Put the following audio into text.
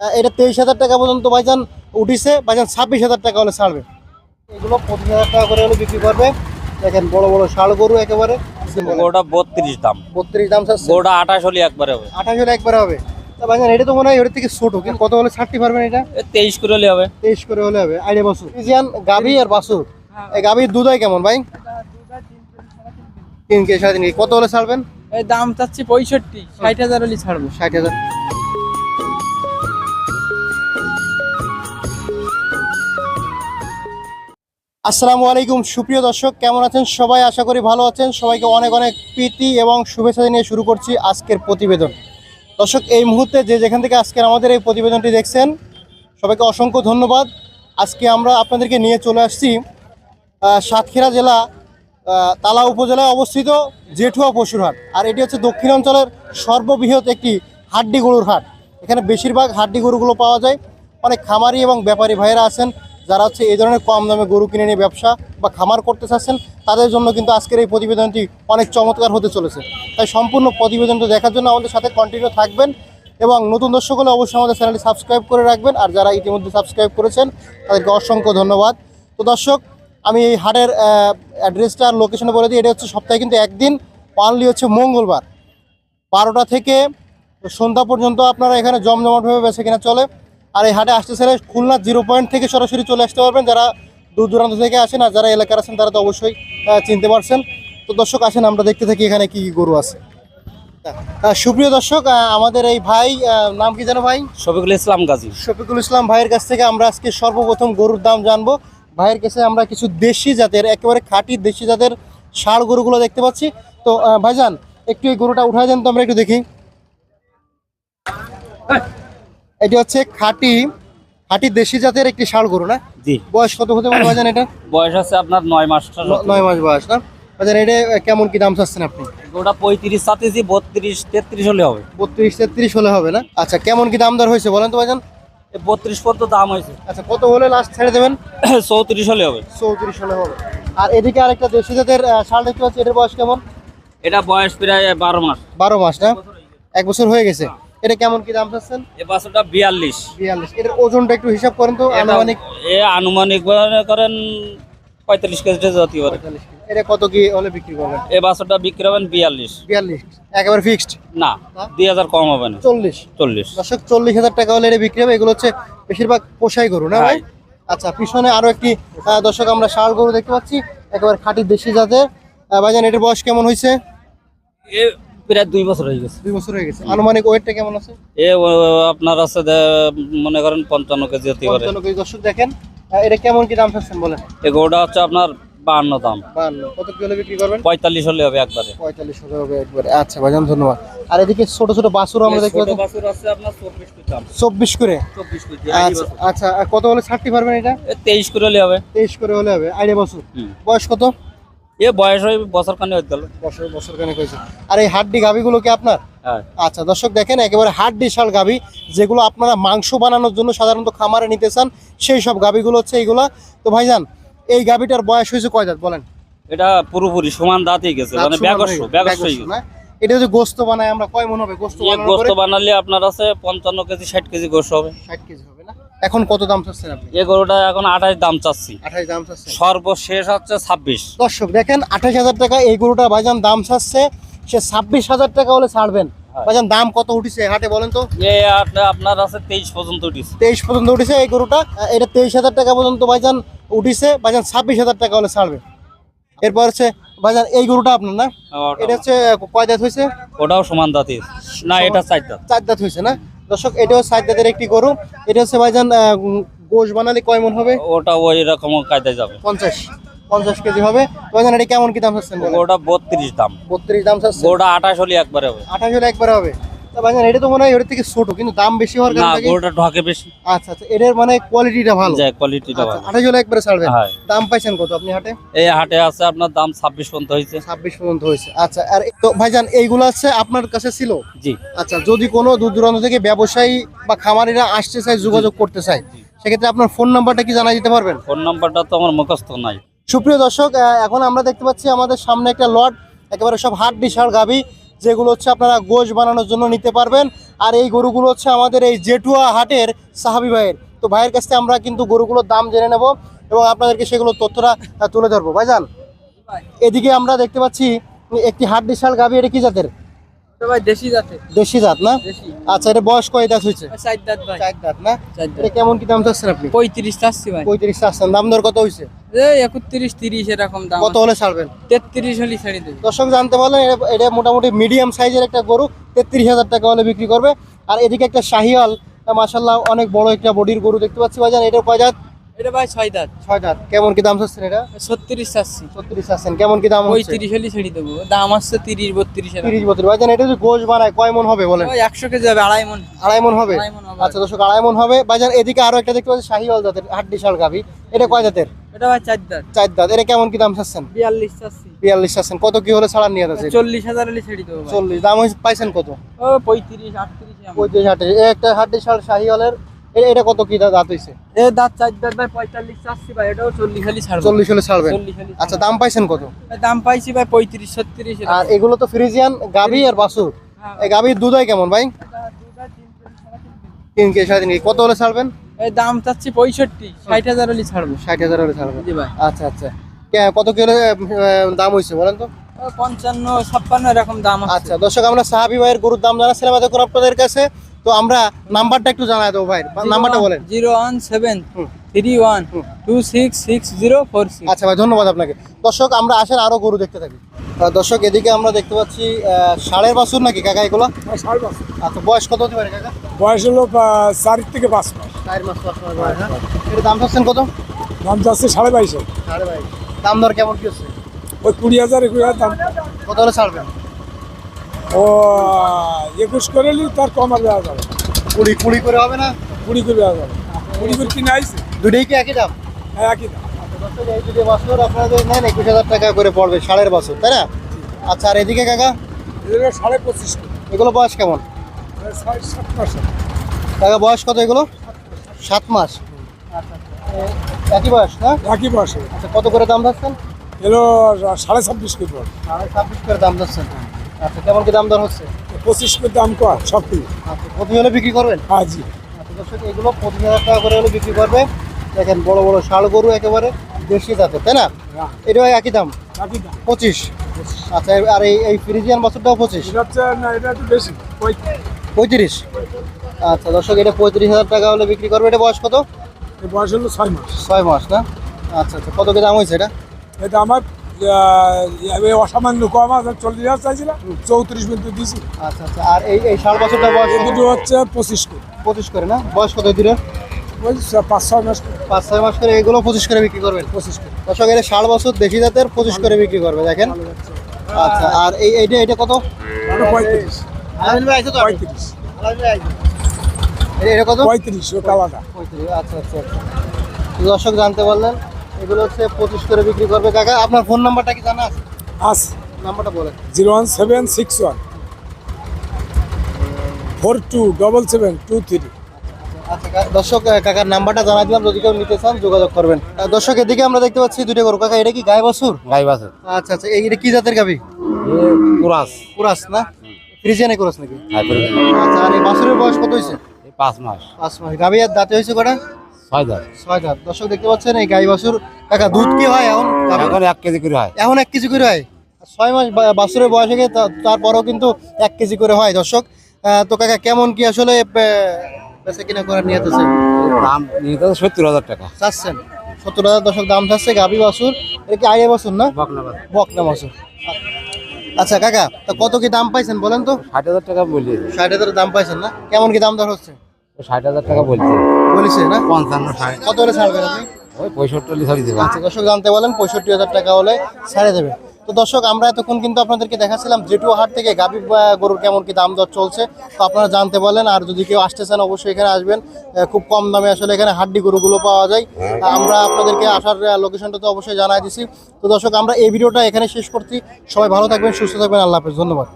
এটা তেইশ হাজার টাকা পর্যন্ত ভাইজান উঠিছে। ভাইজান ছাব্বিশ হাজার টাকা হলে ছাড়বে। এগুলো পঁচিশ হাজার টাকা করে হলে বিক্রি করবে। দেখেন বড় বড় ষাড় গরু একেবারে। গোটা বত্রিশ দাম। বত্রিশ দাম স্যার গোটা আঠাশ হলে একবারে হবে। আঠাশ হলে একবারে হবে। তা ভাইজান এটা তো মনে হয় থেকে ছোট কিন্তু কত হলে ছাড়তে পারবেন এটা? তেইশ করে হলে হবে। তেইশ করে হলে হবে। ফ্রিজিয়ান গাভি আর বাসুর এই গাভির দুধ হয় কেমন ভাই? তিন কেজি সাড়ে তিন কেজি। কত হলে ছাড়বেন? এই দাম চাচ্ছি পঁয়ষট্টি ষাট হাজার হলে ছাড়বো। ষাট হাজার। আসসালামু আলাইকুম। সুপ্রিয় দর্শক, কেমন আছেন সবাই? আশা করি ভালো আছেন। সবাইকে অনেক অনেক প্রীতি এবং শুভেচ্ছা জানিয়ে শুরু করছি আজকের প্রতিবেদন। দর্শক, এই মুহূর্তে যে যেখান থেকে আজকের আমাদের এই প্রতিবেদনটি দেখছেন, সবাইকে অসংখ্য ধন্যবাদ। আজকে আমরা আপনাদেরকে নিয়ে চলে আসছি সাতক্ষীরা জেলা তালা উপজেলায় অবস্থিত জেঠুয়া পশুর হাট। আর এটি হচ্ছে দক্ষিণাঞ্চলের সর্ববৃহৎ একটি হাড্ডি গরুর হাট। এখানে বেশিরভাগ হাড্ডি গরুগুলো পাওয়া যায়। অনেক খামারি এবং ব্যাপারী ভাইয়েরা আছেন। যারা হচ্ছে এই ধরনের কম দামে গরু কিনে নিয়ে ব্যবসা বা খামার করতে চাচ্ছেন, তাদের জন্য কিন্তু আজকের এই প্রতিবেদনটি অনেক চমৎকার হতে চলেছে। তাই সম্পূর্ণ প্রতিবেদনটি দেখার জন্য আমাদের সাথে কন্টিনিউ থাকবেন এবং নতুন দর্শক হলে অবশ্যই আমাদের চ্যানেলটি সাবস্ক্রাইব করে রাখবেন। আর যারা ইতিমধ্যে সাবস্ক্রাইব করেছেন, তাদেরকে অসংখ্য ধন্যবাদ। তো দর্শক, আমি এই হাটের অ্যাড্রেসটা আর লোকেশনে বলে দিই। এটা হচ্ছে সপ্তাহে কিন্তু একদিন অনলি হচ্ছে মঙ্গলবার। বারোটা থেকে সন্ধ্যা পর্যন্ত আপনারা এখানে জমজমাটভাবে বেছে কিনা চলে। আর এই হাটে আসতে চাইলে খুলনা জিরো পয়েন্ট থেকে সরাসরি চলে আসতে পারবেন। যারা দূর দূরান্ত থেকে আসেন আর যারা এলাকার আছেন তারা তো অবশ্যই চিনতে পারছেন। তো দর্শক আসেন আমরা দেখতে থাকি এখানে কি কি গরু আছে। সুপ্রিয় দর্শক আমাদের এই ভাই নাম কি জানো ভাই? শফিকুল ইসলাম গাজী। শফিকুল ইসলাম ভাইয়ের কাছ থেকে আমরা আজকে সর্বপ্রথম গরুর দাম জানব। ভাইয়ের কাছে আমরা কিছু দেশি জাতের একেবারে খাঁটি দেশি জাতের ষাড় গরুগুলো দেখতে পাচ্ছি। তো ভাইজান একটু এই গরুটা উঠায় দেন তো আমরা একটু দেখি। এটি হচ্ছে খাঁটি খাঁটি দেশি জাতের একটি ষাড় গরু না? জি। বয়স কত হতে পারে ভাইজান এটা? বয়স আছে আপনার নয় মাস নয় মাস বয়স না? ভাইজান এটা কেমন কি দাম চাচ্ছেন আপনি? গোটা পঁয়ত্রিশ চাতেছি বত্রিশ তেত্রিশ হলে হবে। বত্রিশ তেত্রিশ হলে হবে না? আচ্ছা কেমন কি দাম দর হয়েছে বলেন তো ভাইজান? বত্রিশ পর্যন্ত দাম হয়েছে। আচ্ছা কত হলে লাস্ট ছেড়ে দেবেন? চৌত্রিশ হলে হবে। চৌত্রিশ হলে হবে। আর এদিকে আরেকটা দেশি জাতের ষাঁড় দেখতে পাচ্ছি এটার বয়স কেমন? এটা বয়স প্রায় বারো মাস। বারো মাস না? এক বছর হয়ে গেছে। এটা কেমন কি দাম চাচ্ছেন? এ বাছুরটা বিয়াল্লিশ। বিয়াল্লিশ। এটার ওজনটা একটু হিসাব করেন তো আনুমানিক। এ আনুমানিক মনে করেন পঁয়তাল্লিশ কেজি জাতি করে এটা কত কি হলে বিক্রি করবেন? এ বাছুরটা বিক্রি হবেন বিয়াল্লিশ। বিয়াল্লিশ। একেবারে ফিক্সড না দুই হাজার কম হবে না। চল্লিশ। চল্লিশ। দর্শক চল্লিশ হাজার টাকা হলে এটা বিক্রি হবে। এগুলো হচ্ছে বেশিরভাগ পোষাই গরু না ভাই। আচ্ছা পিছনে আরও একটি দর্শক আমরা ষাঁড় গরু দেখতে পাচ্ছি। একেবারে খাঁটি দেশি জাতের। ভাইজান এটার বয়স কেমন হয়েছে? এ প্রায় দুই বছর হয়ে গেছে। দুই বছর হয়ে গেছে। আনুমানিক ওয়েটটা কেমন আছে? এ আপনার আছে মনে করেন পঞ্চান্ন কেজি হতে পারে। পঞ্চান্ন কেজি। দর্শক দেখেন এটা কেমন কি দাম চাচ্ছেন বলেন? এ গরুটা হচ্ছে আপনার বাহান্ন দাম। বাহান্ন কত কি হলে বিক্রি করবেন? পঁয়তাল্লিশ হলে হবে একবারে। পঁয়তাল্লিশ হাজার হবে একবারে। আচ্ছা ভাইজান ধন্যবাদ। আর এদিকে ছোট ছোট বাসুর আমরা দেখতে পাচ্ছি। বাছুর আছে আপনার চব্বিশ কেজি দাম চব্বিশ করে? চব্বিশ কেজি আচ্ছা আচ্ছা কত হলে ছাড়তে পারবেন এটা? তেইশ করে হলে হবে। তেইশ করে হলে হবে। আইডিয়া বাসুর বয়স কত? এ বয়স হয় বছর খানে হয়ে গেল। বছর বছর খানেক হয়েছে। আর এই হাড্ডি গাভিগুলো কি আপনার? হ্যাঁ। আচ্ছা দর্শক দেখেন একেবারে হাট ডিশাল গাভি যেগুলো আপনারা মাংস বানানোর জন্য সাধারণত খামারে নিতে চান সেই সব গাভিগুলো হচ্ছে এইগুলা। তো ভাইজান এই গাভিটার বয়স হয়েছে কয় দাঁত বলেন? এটা পুরোপুরি সমান দাঁতই গেছে মানে ব্যাগস্য? এটা যদি গোস্ত বানায় আমরা কয় মন হবে গোস্ত গোস্ত বানালে আপনার আছে পঞ্চান্ন কেজি ষাট কেজি গোস্ত হবে। ষাট কেজি এখন কত দাম চাচ্ছেন আপনি? এ গরুটা এখন আঠাশ দাম চাচ্ছি। আঠাশ দাম চাচ্ছেন। সর্বশেষ হচ্ছে ছাব্বিশ। দর্শক দেখেন আঠাশ হাজার টাকা এই গরুটা ভাইজান দাম চাচ্ছে সে ছাব্বিশ হাজার টাকা হলে ছাড়বেন। হ্যাঁ। ভাইজান দাম কত উঠেছে হাটে বলেন তো? এ আপনার আছে তেইশ পর্যন্ত উঠিস তেইশ পর্যন্ত উঠেছে এই গরুটা। এটা তেইশ হাজার টাকা পর্যন্ত ভাইজান উঠিছে ভাইজান ছাব্বিশ হাজার টাকা হলে ছাড়বে। এরপর হচ্ছে ভাইজান এই গরুটা আপনার না? এটা হচ্ছে কয় দাঁত হয়েছে? ওটাও সমান দাঁতি না এটা চার দাঁত। চার দাঁত হয়েছে না? দর্শক এটাও সাইড দাদের একটি গরু। এটা হচ্ছে ভাইজান গোশ বানালে কয় মন হবে? ওটা ওই রকম কায়দায় যাবে। পঞ্চাশ। পঞ্চাশ কেজি হবে। ভাইজান এটা কেমন কি দাম চাচ্ছেন ওটা বত্রিশ দাম। বত্রিশ দাম চাচ্ছে ওটা আঠাশ হলে একবারে হবে। আঠাশ হলে একবারে হবে। ভাইজান এটা তো মনে হয় ওর থেকে ছোট কিন্তু দাম বেশি হওয়ার কারণে কি- গরুটা ঢকে বেশি। আচ্ছা আচ্ছা এটার মানে কোয়ালিটিটা ভালো। যায় কোয়ালিটিটা আচ্ছা ভালো। আঠাশ হলে একবারে ছাড়বেন হ্যাঁ। দাম পাইছেন কত আপনি হাটে? এই হাটে আছে আপনার দাম ছাব্বিশ পর্যন্ত হয়েছে। ছাব্বিশ পর্যন্ত আচ্ছা আর তো ভাইজান এইগুলো আছে আপনার কাছে ছিল? জি। আচ্ছা যদি কোনো দূর দূরান্ত থেকে ব্যবসায়ী বা খামারিরা আসতে চায় যোগাযোগ করতে চায় সেক্ষেত্রে আপনার ফোন নাম্বারটা কি জানা দিতে পারবেন? ফোন নাম্বারটা তো আমার মুখস্থ নাই। সুপ্রিয় দর্শক এখন আমরা দেখতে পাচ্ছি আমাদের সামনে একটা লট একেবারে সব হাট বিশাল গাভি। যেগুলো হচ্ছে আপনারা গোশ বানানোর জন্য নিতে পারবেন। আর এই গরুগুলো হচ্ছে আমাদের এই জেঠুয়া হাটের সাহাবি ভাইয়ের। তো ভাইয়ের কাছ থেকে আমরা কিন্তু গরুগুলোর দাম জেনে নেব এবং আপনাদেরকে সেগুলো তথ্যটা তুলে ধরবো। ভাইজান এদিকে আমরা দেখতে পাচ্ছি একটি হাট বিশাল গাভি এটা কি জাতের? ভাই দেশি জাতে দেশি জাত না? আচ্ছা এটা বয়স কয় দাঁত হয়েছে? চার দাঁত ভাই। চার দাঁত না? এটা কেমন কি দাম চাচ্ছেন আপনি? পঁয়ত্রিশ চাচ্ছি ভাই। পঁয়ত্রিশ চাচ্ছেন। দাম দর কত হয়েছে? এই একত্রিশ তিরিশ এরকম দাম কত হলে ছাড়বেন? তেত্রিশ হলে ছেড়ে দেবে। দর্শক জানতে পারলেন এটা- মোটামুটি মিডিয়াম সাইজের একটা গরু। তেত্রিশ হাজার টাকা হলে বিক্রি করবে। আর এদিকে একটা শাহিওয়াল মাসাল্লাহ অনেক বড় একটা বডির গরু দেখতে পাচ্ছি বাজার এটা কয় এটা ভাই ছয় দাঁত। ছয় দাঁত। কেমন কি দাম চাচ্ছেন এটা? ছত্রিশ চাচ্ছি। ছত্রিশ চাচ্ছেন। কেমন কি দাম হচ্ছে? পঁয়ত্রিশ হলে ছেড়ে দেবো। দাম আসছে তিরিশ বত্রিশ। তিরিশ বত্রিশ। বাজান এটা যদি গোশ বানায় কয় মন হবে বলেন? একশো কেজি হবে আড়াই মন। আড়াই মন হবে। আচ্ছা দর্শক আড়াই মন হবে। বাজার এদিকে আরও একটা দেখতে পাচ্ছি শাহিওয়াল জাতের হাড্ডি শাল গাভি এটা কয় জাতের? এটা ভাই চার দাঁত। চার দাঁত। এটা কেমন কি দাম চাচ্ছেন? বিয়াল্লিশ চাচ্ছি। বিয়াল্লিশ চাচ্ছেন। কত কি হলে ছাড়ার নিয়ে আছে? চল্লিশ হাজার হলে ছেড়ে দেবো চল্লিশ। দাম পাইছেন কত? পঁয়ত্রিশ আটত্রিশ পঁয়ত্রিশ হাটে একটা হাড্ডি শাল শাহিওয়ালের এ- এটা কত কি দাঁত হয়েছে এ দাঁত চার দাঁত ভাই পঁয়তাল্লিশ চাচ্ছি ভাই এটাও চল্লিশ হলে ছাড়বো। চল্লিশ হলে ছাড়বেন? আচ্ছা দাম পাইছেন কত? দাম পাইছি ভাই পঁয়ত্রিশ ছত্রিশ এরকম। আর এগুলো তো ফ্রিজিয়ান গাভি আর বাসুর হ্যাঁ। এই গাভির দুধ হয় কেমন ভাই? তিন কেজি সাড়ে তিন কত হলে ছাড়বেন? এই দাম চাচ্ছি পঁয়ষট্টি ষাট হাজার হলে ছাড়বো। ষাট হাজার হলে ছাড়বেন। জি ভাই। আচ্ছা আচ্ছা। কে- কত কিলো দাম হয়েছে বলেন তো? পঞ্চান্ন ছাপ্পান্ন এরকম দাম আচ্ছা দর্শক আমরা সাহাবি ভাইয়ের গরুর দাম জানাচ্ছিলাম এতক্ষণ আপনাদের কাছে। তো আমরা নাম্বারটা একটু জানাই দেবো ভাই। নাম্বারটা বলেন। Zero one seven hmm. Three one hmm. Two six six zero four six. আচ্ছা ভাই ধন্যবাদ আপনাকে। দর্শক আমরা আসেন আরও গরু দেখতে থাকি। দর্শক এদিকে আমরা দেখতে পাচ্ছি ষাঁড়ের বাছুর নাকি কাকা এগুলো? আচ্ছা বয়স কত হতে পারে কাকা? বয়স হলো চার থেকে পাঁচ মাস। চার মাস পাঁচ মাস বয়স হ্যাঁ? এর দাম চাচ্ছেন কত? দাম চাচ্ছে সাড়ে বাইশে সাড়ে বাইশ। দাম দর কেমন কি হচ্ছে? ওই কুড়ি হাজার একুশ হাজার দাম। কত হলে ছাড়বেন? ও একুশ করে নিই তার কম আর দেওয়া যাবে কুড়ি কুড়ি করে হবে না? কুড়ি করে দেওয়া যাবে কুড়ি করে কিনে আইসে দুটোই কি একই দাম? হ্যাঁ একই দাম। বাছুর আপনাদের নেন একুশ হাজার টাকা করে পড়বে বাছুর তাই না? আচ্ছা আর এদিকে কাকা? এগুলো সাড়ে পঁচিশ এগুলো বয়স কেমন? সাত মাস কাকা বয়স কত এগুলো? সাত মাস। আচ্ছা একই বয়স না? একই বয়সে আচ্ছা কত করে দাম যাচ্ছেন এলো সাড়ে ছাব্বিশ করে সাড়ে ছাব্বিশ করে দাম যাচ্ছেন আচ্ছা কেমন কি দাম দর হচ্ছে? পঁচিশ করে দাম কর সব কিছু আচ্ছা প্রতি হলে বিক্রি করবেন? হ্যাঁ জি। আচ্ছা দর্শক এগুলো পঁচিশ হাজার টাকা করে হলে বিক্রি করবে। দেখেন বড় বড় শাল গরু একেবারে দেশি জাতের তাই না? হ্যাঁ, এটাও একই দাম? পঁচিশ। আচ্ছা আর এই এই ফ্রিজিয়ান বছরটাও পঁচিশ? এটা হচ্ছে না এটা একটু বেশি পঁয়ত্রিশ। আচ্ছা দর্শক এটা পঁয়ত্রিশ হাজার টাকা হলে বিক্রি করবে এটা বয়স কত? বয়স হলো ছয় মাস। ছয় মাস না? আচ্ছা আচ্ছা কত কি দাম হয়েছে এটা? এটা আমার অসামান্য কম আছে চল্লিশ হাজার চাইছিলাম চৌত্রিশ মিনিট দিয়েছি। আচ্ছা আচ্ছা। আর এই এই ষাট বছরটা বয়স দুটো হচ্ছে পঁচিশ করে। পঁচিশ করে না? বয়স কত দিলে ওই পাঁচ ছয় মাস পাঁচ ছয় মাস করে এগুলো পঁচিশ করে বিক্রি করবেন? পঁচিশ করে। দর্শক এটা ষাট বছর দেশি জাতের পঁচিশ করে বিক্রি করবে দেখেন। আচ্ছা আর এই এইটা এটা কত? পঁয়ত্রিশ। এটা কত? পঁয়ত্রিশ আচ্ছা আচ্ছা আচ্ছা। দর্শক জানতে পারলেন? এগুলো হচ্ছে পঁচিশ করে বিক্রি করবে। কাকা আপনার ফোন নাম্বারটা কি জানা আছে? আস। নাম্বারটা বলেন। Zero one seven six one. Four two double seven two three. আচ্ছা দর্শক কাকার নাম্বারটা জানাই দিলাম। যদি কেউ নিতে চান যোগাযোগ করবেন। দর্শক এদিকে আমরা দেখতে পাচ্ছি দুটো গরু। কাকা এটা কি গায়ে বাছুর? গাই বাসে আচ্ছা আচ্ছা এই- এটা কি জাতের গাবি? কুরাস। কুরাস না? ফ্রিজিয়ানে কুরাস নাকি? আচ্ছা আর এই বাছুরের বয়স কত হয়েছে? পাঁচ মাস। পাঁচ মাস। গাবি আর দাঁতে হয়েছে কটা? ছয় দাঁত ছয় দাঁত দর্শক দেখতে পাচ্ছেন এই গাই বাছুর। কাকা দুধ কি হয় এখন? এখন এক কেজি করে হয়। এখন এক কেজি করে হয়? ছয় মাস বা- বাছুরের বয়স থেকে তারপরেও কিন্তু এক কেজি করে হয় দর্শক। তো কাকা কেমন কি আসলে আহ, বেচা কিনা করার নিয়ত আছে? দাম নিয়ে সত্তর হাজার টাকা। চাচ্ছেন। সত্তর হাজার দর্শক দাম চাচ্ছে গাভী বাছুর। এটা কি আইয়ে বাছুর না? বকনা বাছুর। আচ্ছা কাকা তা কত কি দাম পাইছেন বলেন তো? ষাট হাজার টাকা বলি ষাট হাজার দাম পাইছেন না? কেমন কি দাম দর হচ্ছে? ষাট হাজার টাকা বলছে। বলেছে না? পঞ্চান্ন ষাট কত হলে ছাড়বেন আপনি? ওই পঁয়ষট্টি ছাড়ি দেবে। আচ্ছা দর্শক জানতে বলেন পঁয়ষট্টি হাজার টাকা হলে ছেড়ে দেবে। তো দর্শক আমরা এতক্ষণ কিন্তু আপনাদেরকে দেখাচ্ছিলাম জেটুয়া হাট থেকে গাবি গরুর কেমন কি দাম দর চলছে। তো আপনারা জানতে বলেন আর যদি কেউ আসতে চান অবশ্যই এখানে আসবেন। খুব কম দামে আসলে এখানে হাড্ডি গরুগুলো পাওয়া যায়। আমরা আপনাদেরকে আসার লোকেশনটা তো অবশ্যই জানাই দিছি। তো দর্শক আমরা এই ভিডিওটা এখানে শেষ করছি। সবাই ভালো থাকবেন সুস্থ থাকবেন আল্লাহ হাফেজ ধন্যবাদ।